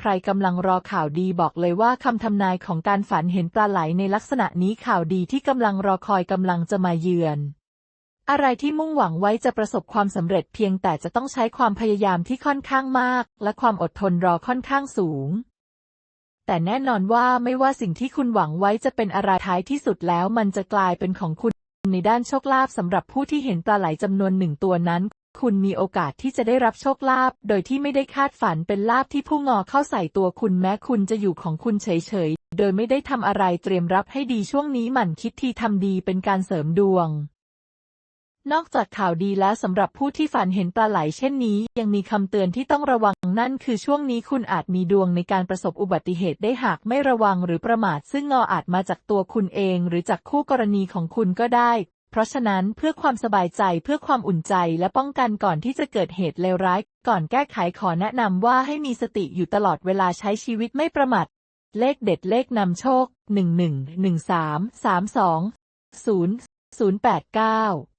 ใครกำลังรอข่าวดีบอกเลยว่าคำทำนายของการฝันเห็นปลาไหลในลักษณะนี้ข่าวดีที่กำลังรอคอยกำลังจะมาเยือน อะไรที่มุ่งหวังไว้จะประสบความสำเร็จเพียงแต่จะต้องใช้ความพยายามที่ค่อนข้างมาก และความอดทนรอค่อนข้างสูง แต่แน่นอนว่าไม่ว่าสิ่งที่คุณหวังไว้จะเป็นอะไรท้ายที่สุดแล้วมันจะกลายเป็นของคุณในด้านโชคลาภสำหรับผู้ที่เห็นปลาไหลจำนวนหนึ่งตัวนั้น คุณมีโอกาสที่จะได้รับโชคลาภโดยที่ไม่ได้คาดฝันเป็นลาภที่ผู้งอเข้าใส่ตัวคุณแม้คุณจะอยู่ของคุณเฉยๆ โดยไม่ได้ทำอะไรเตรียมรับให้ดีช่วงนี้หมั่นคิดทีทำดีเป็นการเสริมดวง นอกจากข่าวดีแล้วสำหรับผู้ที่ฝันเห็นปลาไหลเช่นนี้ ยังมีคำเตือนที่ต้องระวังนั่นคือช่วงนี้คุณอาจมีดวงในการประสบอุบัติเหตุได้หากไม่ระวังหรือประมาทซึ่งงออาจมาจากตัวคุณเอง หรือจากคู่กรณีของคุณก็ได้ เพราะฉะนั้นเพื่อความสบายใจเพื่อความอุ่นใจและป้องกันก่อนที่จะเกิดเหตุเลวร้าย ก่อนแก้ไขขอแนะนำว่าให้มีสติอยู่ตลอดเวลาใช้ชีวิตไม่ประมาทเลขเด็ดเลขนำโชค 11 13 32 0 089